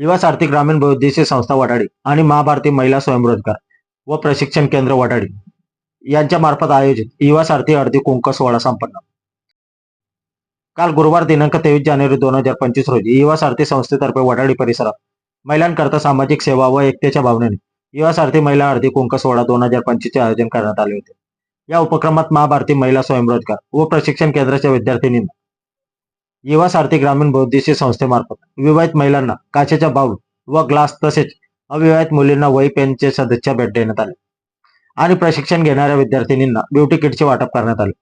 युवा सारथी ग्रामीण बौद्धिशी संस्था वडाडी आणि महाभारती महिला स्वयंरोजगार व प्रशिक्षण केंद्र वडाडी यांच्या मार्फत आयोजित युवा सारथी अर्धी कुंक सोहळा संपन्न. काल गुरुवार दिनांक तेवीस जानेवारी दोन हजार पंचवीस रोजी युवा सारथी संस्थेतर्फे वडाडी परिसरात महिलांकरता सामाजिक सेवा व एकतेच्या भावनेने युवा सारथी महिला अर्धी कुंक सोहळा दोन हजार पंचवीसचे आयोजन करण्यात आले होते. या उपक्रमात महाभारती महिला स्वयंरोजगार व प्रशिक्षण केंद्राच्या विद्यार्थिनींना युवा सारथी ग्रामीण बौद्धिशी संस्थेमार्फत विवाहित महिलांना काचेच्या बाऊल व ग्लास तसेच अविवाहित मुलींना वही यांचे सदस्य भेट देण्यात आले. आणि प्रशिक्षण घेणाऱ्या विद्यार्थिनींना ब्युटी किटचे वाटप करण्यात आले.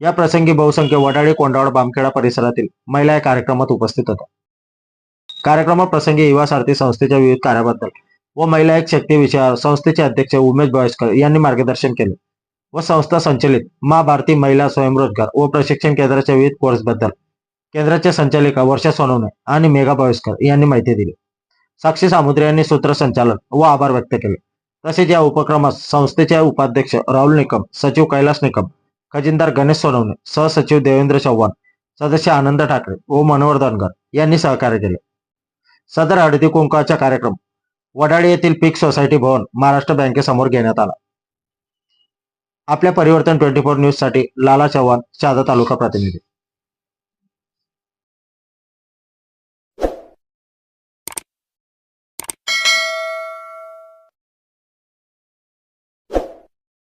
या प्रसंगी बहुसंख्य वडाळी कोंडावड बामखेडा परिसरातील महिला या कार्यक्रमात उपस्थित होत्या. कार्यक्रमाप्रसंगी युवा सारथी संस्थेच्या विविध कार्याबद्दल व महिला एक शक्ती विषयावर संस्थेचे अध्यक्ष उमेश बळेशकर यांनी मार्गदर्शन केले व संस्था संचलित मा भारती महिला स्वयंरोजगार व प्रशिक्षण केंद्राच्या विविध कोर्सबद्दल केंद्राच्या संचालिका वर्षा सोनवणे आणि मेघा बळेशकर यांनी माहिती दिली. साक्षी सामुद्रे यांनी सूत्रसंचालन व आभार व्यक्त केले. तसेच या उपक्रमात संस्थेचे उपाध्यक्ष राहुल निकम सचिव कैलास निकम खजिनदार गणेश सोनवणे सहसचिव देवेंद्र चव्हाण सदस्य आनंद ठाकरे व मनोहर धनगर यांनी सहकार्य केले. सदर हळदी कुंकाचा कार्यक्रम वडाळी येथील पीक सोसायटी भवन महाराष्ट्र बँकेसमोर घेण्यात आला. आपल्या परिवर्तन ट्वेंटी फोर न्यूजसाठी लाला चव्हाण शहादा तालुका प्रतिनिधी.